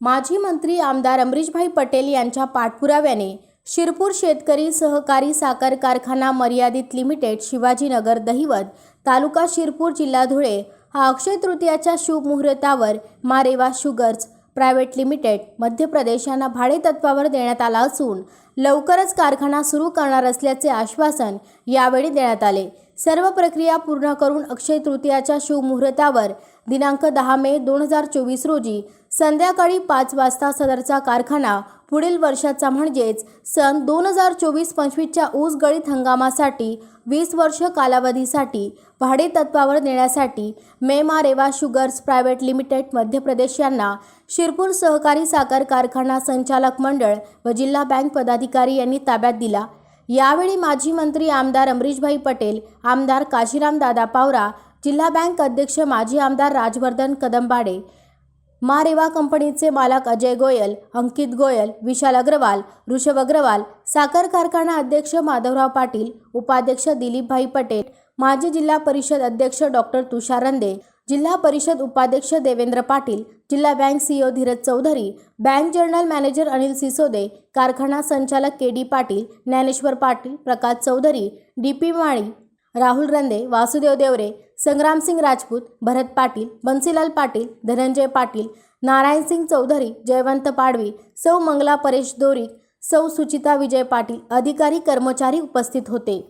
माजी मंत्री आमदार अमरीशभाई पटेल यांच्या पाठपुराव्याने शिरपूर शेतकरी सहकारी साखर कारखाना मर्यादित लिमिटेड शिवाजीनगर दहिवत तालुका शिरपूर जिल्हा धुळे हा अक्षय तृतीयाच्या शुभ मुहूर्तावर मारेवा sugars private limited Madhya Pradesh यांना भाडेतत्वावर देण्यात आला असून लवकरच कारखाना सुरू करणार असल्याचे आश्वासन यावेळी देण्यात आले. सर्व प्रक्रिया पूर्ण करून अक्षय तृतीयाच्या शिवमुहूर्तावर दिनांक दहा मे दोन हजार चोवीस रोजी संध्याकाळी पाच वाजता सदरचा कारखाना पुढील वर्षाचा म्हणजेच सन दोन हजार चोवीस पंचवीसच्या ऊस गळीत हंगामासाठी वीस वर्ष कालावधीसाठी भाडेतत्वावर देण्यासाठी मेमा Reva sugars private limited Madhya Pradesh यांना शिरपूर सहकारी साखर कारखाना संचालक मंडळ व जिल्हा बँक पदाधिकारी यांनी ताब्यात दिला. यावेळी माजी मंत्री आमदार अमरीशभाई पटेल आमदार काशीराम दादा पावरा जिल्हा बँक अध्यक्ष माजी आमदार राजवर्धन कदंबाडे मारेवा कंपनीचे मालक अजय गोयल अंकित गोयल विशाल अग्रवाल ऋषभ अग्रवाल साखर कारखाना अध्यक्ष माधवराव पाटील उपाध्यक्ष दिलीपभाई पटेल माजी जिल्हा परिषद अध्यक्ष डॉक्टर तुषार रंदे जिल्हा परिषद उपाध्यक्ष देवेंद्र पाटील जिल्हा bank CEO Dhiraj Chaudhari bank general manager Anil Sisode कारखाना संचालक K D Patil Dnyaneshwar Patil Prakash Chaudhari D P Mali Rahul Rande Vasudev Deore Sangramsingh Rajput Bharat Patil Bansilal Patil Dhananjay Patil Narayansingh Chaudhari Jaywant Padvi सौ मंगला परेश दोरी सौ सुचिता विजय पाटील अधिकारी कर्मचारी उपस्थित होते.